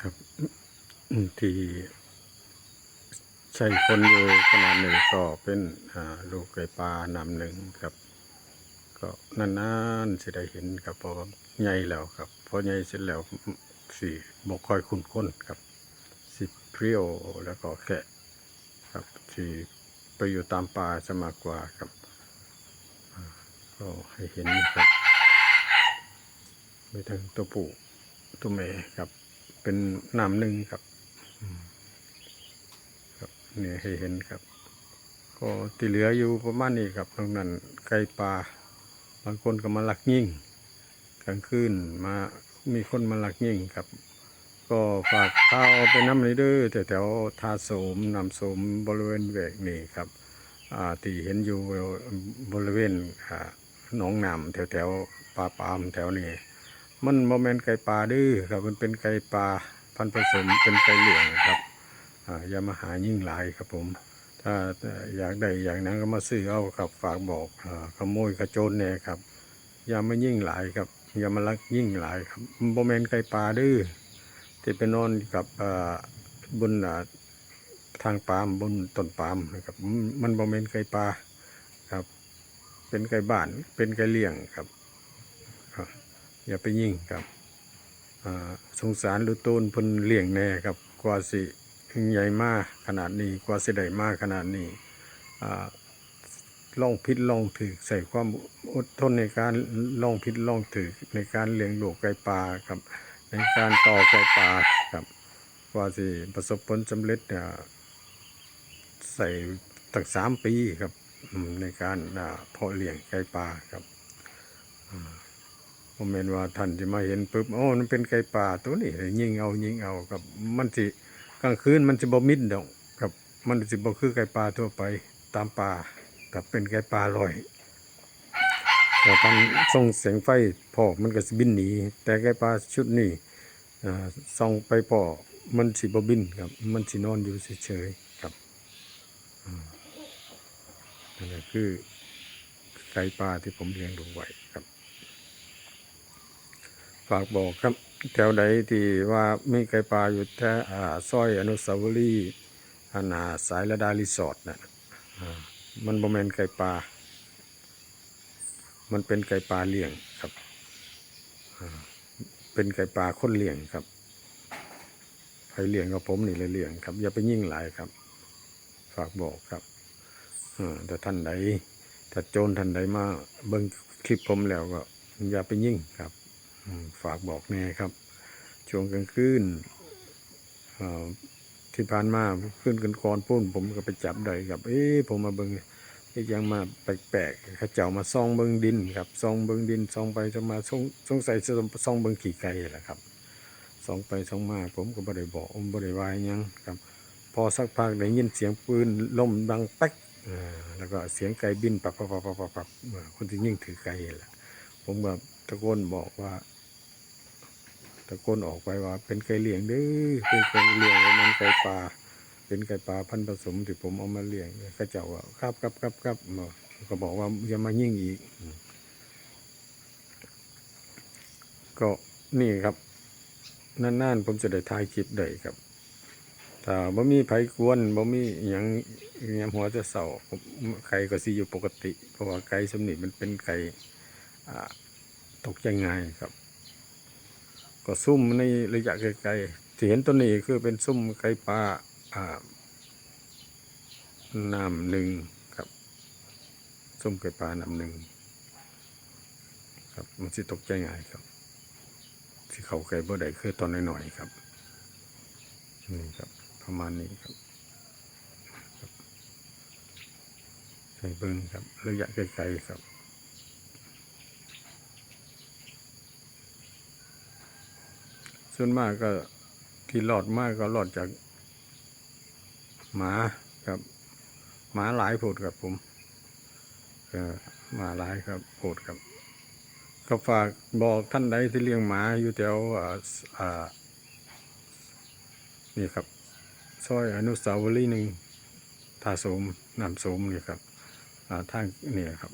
ครับที่ใช่คนอยู่ขนาดหนึ่งก็เป็นลูกไก่ปลานำหนึ่งครับ ก็นานๆจะได้เห็นครับเพราะใหญ่แล้วครับพอใหญ่เสร็จแล้วสี่บกคอยคุ้นค้นครับสิเพรียวแล้วก็แค่ครับที่ไปอยู่ตามป่าจะมากกว่าครับก็ให้เห็นครับไปทั้งตัวผู้ตัวแม่ครับ เป็นน้ำหนึ่งครับ ครับนี่ให้เห็นครับ ก็ที่เหลืออยู่ประมาณนี้ครับตรงนั้นไก่ปลาบางคนก็มาหลักยิ่งกลางคืนมามีคนมาหลักยิ่งครับ ก็ฝากข้าวไปน้ำนี้ด้อแถวแถวๆทาโสมนำโสมบริเวณแวกนี่ครับอ่าที่เห็นอยู่บริเวณหนองน้ำแถวแถวๆป่าปามแถวนี้ มันโมเมนไก่ปลาดื้อครับมันเป็นไก่ปลาพันผสมเป็นไก่เหลืองครับอย่ามาหายิ่งหลายครับผม ถ้าอยากได้อย่างนั้นก็มาซื้อเอาครับฝากบอกอขโมยขโจรเนี่ยครับ อย่ามายิ่งหลายครับ อย่ามาลักยิ่งหลายครับโมเมนไก่ปลาดื้อที่ไปนอนกับบนทางปาล์มบนต้นปาล์มนะครับ มันโมเมนไก่ปลาครับ เป็นไก่บ้านเป็นไก่เลี้ยงครับ อย่าไปยิ่งครับสงสารลูกตูนเพิ่นเลี้ยงแน่ครับกว่าสิใหญ่มากขนาดนี้กว่าสิได้มากขนาดนี้อ่าลองพิษลองถือใส่ความอดทนในการลองพิษลองถือในการเลี้ยงลูกไก่ปลาครับ ในการต่อไก่ปลาครับกว่าสิประสบผลสำเร็จเนี่ยใส่ตั้งสามปีครับในการเพาะเลี้ยงไก่ปลาครับ ผมเห็นว่าท่านที่มาเห็นปุ๊บโอ้มันเป็นไก่ป่าตัวนี้ยิงเอายิงเอากับมันสิกลางคืนมันจะบ่มิดดอกครับมันสิบ่คือไก่ป่าทั่วไปตามป่ากับเป็นไก่ป่าลอยแต่ท่านส่งเสียงไฟพอมันก็สิบินหนีแต่ไก่ป่าชุดนี้ส่องไปพอมันสิบ่บินครับมันสินอนอยู่เฉยๆครับนั่นคือไก่ป่าที่ผมเลี้ยงลงไว้ครับ ฝากบอกครับ แถวใดที่ว่ามีไก่ปลาอยู่แถวอ่าซอยอนุสาวรีย์อานาสายระดารีสอร์ทนะอ่ามันบ่แมนไก่ปลา มันเป็นไก่ปลาเลี้ยงครับ เป็นไก่ปลาคนเลี้ยงครับใครเลี้ยงกับผมนี่เลยเลี้ยงครับ อย่าไปยิ่งหลายครับ ฝากบอกครับแต่ท่านใดถ้าโจรท่านใดมาเบิ่งคลิปผมแล้วก็อย่าไปยิ่งครับ ฝากบอกแน่ครับช่วงกลางคืนที่ผ่านมาขึ้นกันกรปุ้นผมก็ไปจับได้ครับเอ๊ะผมมาเบิงเอ๊ะยังมาแปลกๆเขาเจ้ามาซ่องเบิงดินครับซ่องเบิงดินซ่องไปซ่องมาสงสงสัยจะซ่องเบิงขี่ไก่แหละครับซ่องไปซ่องมาผมก็บ่ได้บอกผมบ่ได้วายยังครับ พอสักพักได้ยินเสียงปืนล่มดังแป๊กแล้วก็เสียงไก่บินปับปับปับปับปับคนที่ยิ่งถือไก่แหละผมก็ ตะโกนบอกว่า ตะโกนออกไปว่า เป็นไก่เลี้ยงเด้อเป็นไก่เลี้ยงมันไก่ป่าเป็นไก่ป่าพันผสมที่ผมเอามาเลี้ยงเข้าเจ้าว่าครับครับครับครับก็บอกว่าอย่ามายิ่งอีก ก็นี่ครับนานๆผมจะได้ถ่ายคลิปได้ครับถ้าบ่มีไผกวนบ่มีอหยังอหยังหัวจะเศร้าไก่ก็สิอยู่ปกติ เพราะว่าไก่สำนิมันเป็นไก่อ่า ตกใจง่ายครับ ก็ซุ่มในระยะไกลๆที่เห็นตัวนี้คือเป็นซุ่มไก่ปลาอ่าน้ำหนึ่งครับซุ่มไก่ปลาน้ำหนึ่งครับมันสิตกใจง่ายครับที่เขาไก่บ่ได้คือตอนน้อยๆครับนี่ครับประมาณนี้ครับครับใส่เบิ้งครับระยะไกลๆครับ ส่วนมากก็ที่รอดมากก็รอดจาก หมาครับ หมาหลายโผดครับผมหมาหลายครับโผดครับ ก็ฝากบอกท่านใดที่เลี้ยงหมาอยู่แถวอ่าอ่านี่ครับซอยอนุสาวรีย์หนึ่งท่าโสมน้ำโสมนี่ครับอ่าทางนี่ครับ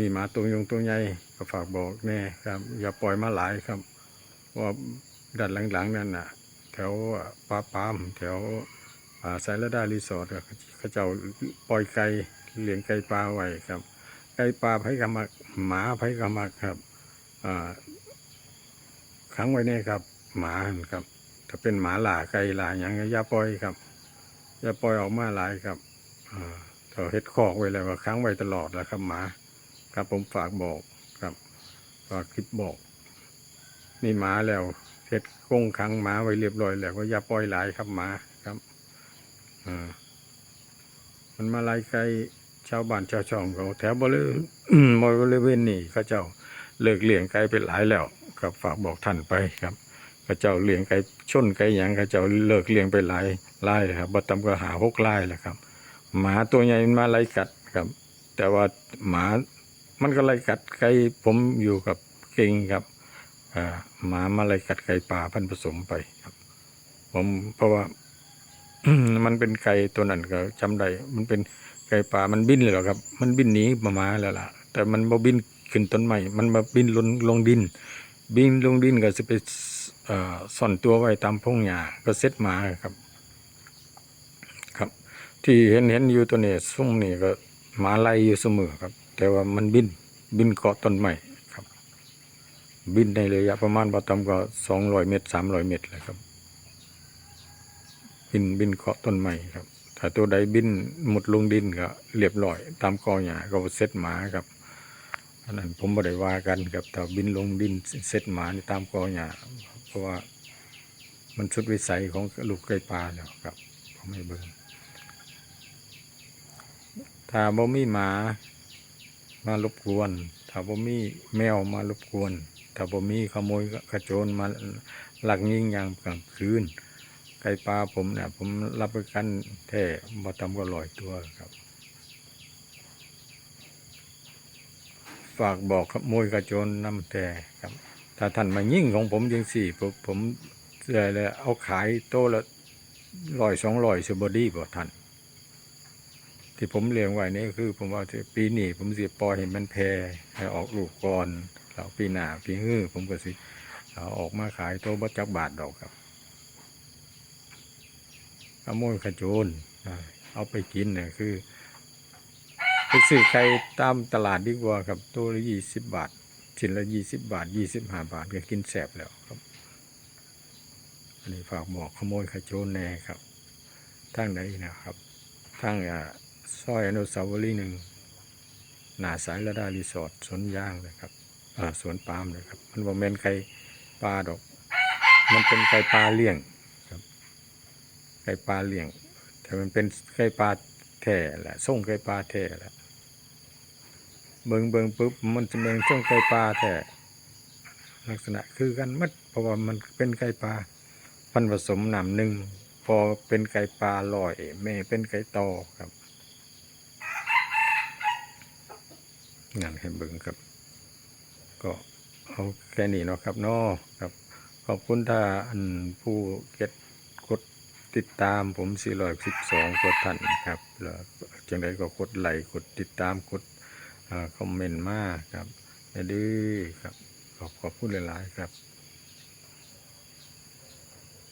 มีหมาตัวยงตัวใหญ่ก็ฝากบอกแน่ครับ อย่าปล่อยมาหลายครับ ว่าด้านหลังๆนั่นน่ะ แถวปลาปาม แถวอ่าสายละดารีสอร์ทเขาเจ้าปล่อยไก่เลี้ยงไก่ปลาไว้ครับ ไก่ปลาไผ่กมักหมาไผ่กมักครับขังไว้เนี่ยครับ หมาครับ ถ้าเป็นหมาหล่าไก่หล่าอย่างเงี้ยอย่าปล่อยครับอย่าปล่อยออกมาหลายครับอ่าเฮ็ดคอกไว้แล้วก็ขังไว้ตลอดแล้วครับหมา ครับผมฝากบอกครับฝากคลิปบอก มีหมาแล้วเฮ็ดกงขังหมาไว้เรียบร้อยแล้วก็อย่าปล่อยหลายครับหมาครับอ่ามันมาไล่ไก่ชาวบ้านชาวช่องเขาแถวบริเวณบริเวณนี้เขาเจ้าเลิกเลี้ยงไก่ไปหลายแล้วครับฝากบอกท่านไปครับเขาเจ้าเลี้ยงไก่ชนไก่หยังเขาเจ้าเลิกเลี้ยงไปหลายไล่ครับบัตำก็หาหกไล่แล้วครับ หมาตัวใหญ่มันมาไล่กัดครับ แต่ว่าหมามันก็ไล่กัดไก่ผมอยู่กับเก่งครับ หมามาเลยกัดไก่ป่าพันผสมไปครับ ผมเพราะว่า มันเป็นไก่ตัวนั้นก็จำได้มันเป็นไก่ป่ามันบินเลยหรอครับ มันบินหนีมามาแล้วล่ะ แต่มันบ่บินขึ้นต้นไม้มันมาบินลงลงดิน บินลงดินก็จะไปเอ่อซ่อนตัวไว้ตามพงหญ้าก็เซ็ตหมาครับ ครับ ที่เห็นเห็นอยู่ตัวนี้ซุ่มนี่ก็หมาไล่อยู่เสมอครับ แต่ว่ามันบินบินเกาะต้นไม้ บินในระยะประมาณบ่ต่ำกว่าสองร้อยเมตรสามร้อยเมตรเลยครับ บินบินเกาะต้นไม้ครับถ้าตัวใดบินหมดลงดินก็เรียบร้อย ตามกอหญ้าก็เซตหมาครับอันนั้นผมไม่ได้ว่ากันครับถ้าบินลงดินเซตหมานี่ตามกอหญ้าเพราะว่ามันชุดวิสัยของลูกไก่ปลาแล้วครับผมไม่เบิ่งถ้าบ่มีหมา มารบกวน ถ้าบ่มีแมวมารบกวน ถ้าบ่มีขโมยกระโจนมาหลักยิงยามกลางคืน ไก่ปลาผมเนี่ยผมรับประกันแท้บ่ต่ำกว่าร้อยตัวครับ ฝากบอกขโมยกระโจนนำแต่ครับ ถ้าท่านมายิ่งของผมยังสี่ผมผมเลยเลยเอาขายโตะละร้อยสองร้อยสบอดี้บ่ท่านที่ผมเลี้ยงไว้นี่คือผมว่าปีนี้ผมเสิปล่อยให้มันแพร่ให้ออกลูกก่อน แล้วปีหน้าปีฮื้อผมก็สิเอาออกมาขายโตบัจักบาทดอกครับขโมยขโจรเอาไปกินเนี่ยคือไปซื้อไก่ตามตลาดดีกว่าครับตัวละยี่สิบบาทชิ้นละยี่สิบบาทยี่สิบห้าบาทก็กินแสบแล้วครับอันนี้ฝากบอกขโมยขโจรแน่ครับทางไหนนะครับทางอ่าซอยอนุสาวรีย์หนึ่งหน้าสายระดารีสอร์ทสนย่างเลยครับ สวนปาล์มเลยครับ มันบ่แมนไก่ปลาดอก มันเป็นไก่ปลาเลี้ยงครับ ไก่ปลาเลี้ยง แต่มันเป็นไก่ปลาแท้แหละส่งไก่ปลาแท้แหละเบิงเบิงปุ๊บมันจะเป็นส่งไก่ปลาแท้ลักษณะคือกันมัดเพราะว่ามันเป็นไก่ปลาพันผสมหนำหนึ่งพอเป็นไก่ปลาลอยแม่เป็นไก่ตอครับงานให้เบิงครับ ก็เอาแค่นี้เนาะครับเนาะครับ ขอบคุณท่านผู้เก็ดกดติดตามผม412กดท่านครับแล้วจังไดก็กดไลค์กดติดตามกดอคอมเมนต์มากครับดื้อครับขอบขอบคุณหลาย ๆ ครับ